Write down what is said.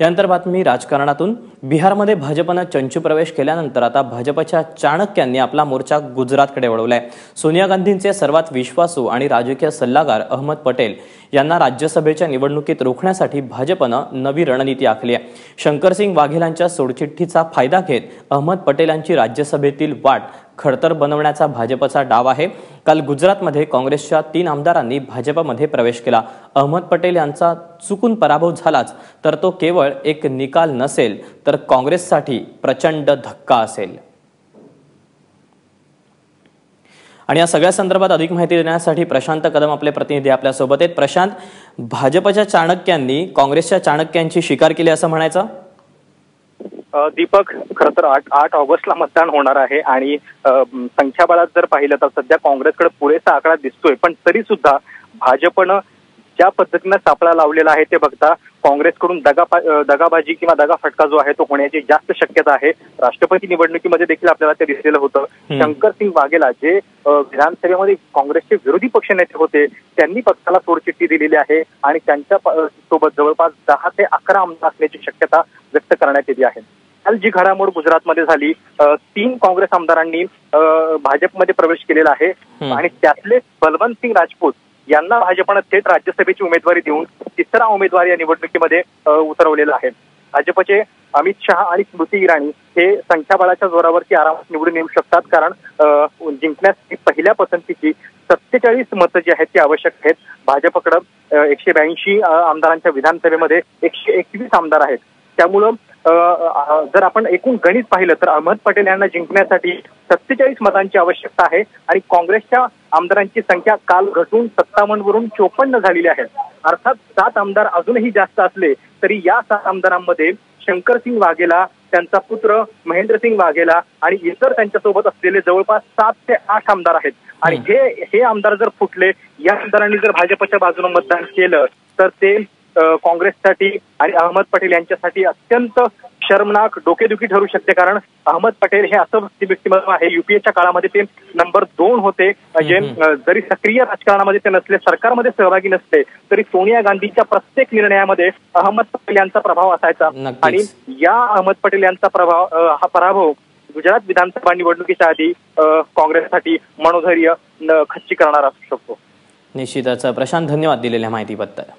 यानंतर बातमी राजकारणातून. बिहारमध्ये भाजपनं चंचू प्रवेश केल्यानंतर आता भाजपच्या चाणक्यांनी आपला मोर्चा गुजरातकडे वळवलाय. सोनिया गांधींचे सर्वात विश्वासू आणि राजकीय सल्लागार अहमद पटेल यांना राज्यसभेच्या निवडणुकीत रोखण्यासाठी भाजपनं नवी रणनीती आखली आहे. शंकरसिंग वाघेलांच्या सोडचिठ्ठीचा फायदा घेत अहमद पटेल यांची राज्यसभेतील वाट खडतर बनवण्याचा भाजपचा डाव आहे. काल गुजरातमध्ये काँग्रेसच्या तीन आमदारांनी भाजपमध्ये प्रवेश केला. अहमद पटेल यांचा चुकून पराभव झालाच तर तो केवळ एक निकाल नसेल तर काँग्रेससाठी प्रचंड धक्का असेल. आणि या सगळ्या संदर्भात अधिक माहिती देण्यासाठी प्रशांत कदम आपले प्रतिनिधी आपल्यासोबत आहेत. प्रशांत भाजपच्या चाणक्यांनी काँग्रेसच्या चाणक्यांची शिकार केली असं म्हणायचं? दीपक खरं तर आठ आठ ऑगस्टला मतदान होणार आहे आणि संख्याबळात जर पाहिलं तर सध्या काँग्रेसकडे पुरेसा आकडा दिसतोय. पण तरी सुद्धा भाजपनं ज्या पद्धतीनं सापळा लावलेला आहे ते बघता काँग्रेसकडून दगा दगाबाजी किंवा दगाफटका जो आहे तो होण्याची जास्त शक्यता आहे. राष्ट्रपती निवडणुकीमध्ये देखील आपल्याला ते दिसलेलं होतं. शंकरसिंग वाघेला जे विधानसभेमध्ये काँग्रेसचे विरोधी पक्षनेते होते त्यांनी पक्षाला सोडचिठ्ठी दिलेली आहे आणि त्यांच्यासोबत जवळपास दहा ते अकरा आमदार असण्याची शक्यता व्यक्त करण्यात येते आहे. काल जी घडामोड गुजरातमध्ये झाली. तीन काँग्रेस आमदारांनी भाजपमध्ये प्रवेश केलेला आहे. आणि त्यातले बलवंत सिंग राजपूत यांना भाजपनं थेट राज्यसभेची उमेदवारी देऊन तिसरा उमेदवार या निवडणुकीमध्ये उतरवलेला आहे. भाजपचे अमित शहा आणि स्मृती इराणी हे संख्याबळाच्या जोरावरती आरामात निवडून येऊ शकतात कारण अ, जिंकण्यासाठी पहिल्या पसंतीची सत्तेचाळीस मतं जी आहेत ती आवश्यक आहेत. भाजपकडं एकशे ब्याऐंशी आमदारांच्या विधानसभेमध्ये एकशे एकवीस आमदार आहेत. त्यामुळं जर आपण एकूण गणित पाहिलं तर अहमद पटेल यांना जिंकण्यासाठी सत्तेचाळीस मतांची आवश्यकता आहे आणि काँग्रेसच्या आमदारांची संख्या काल घटून सत्तावन्न वरून चोपन्न झालेली आहे. अर्थात सात आमदार अजूनही जास्त असले तरी या सात आमदारांमध्ये शंकरसिंग वाघेला त्यांचा पुत्र महेंद्रसिंग वाघेला आणि इतर त्यांच्यासोबत असलेले जवळपास सात ते आठ आमदार आहेत. आणि हे हे आमदार जर फुटले या आमदारांनी जर भाजपच्या बाजूने मतदान केलं तर ते काँग्रेससाठी आणि अहमद पटेल यांच्यासाठी अत्यंत शर्मनाक डोकेदुखी ठरू शकते. कारण अहमद पटेल हे असं व्यक्तिमत्व आहे. युपीएच्या काळामध्ये ते नंबर दोन होते. जे जरी सक्रिय राजकारणामध्ये ते नसले सरकारमध्ये सहभागी नसले तरी सोनिया गांधीच्या प्रत्येक निर्णयामध्ये अहमद पटेल यांचा प्रभाव असायचा. आणि या अहमद पटेल यांचा प्रभाव हा पराभव गुजरात विधानसभा निवडणुकीच्या आधी काँग्रेससाठी मनोधैर्य खच्ची करणारा असू शकतो. निश्चितच. प्रशांत धन्यवाद दिलेल्या माहितीबद्दल.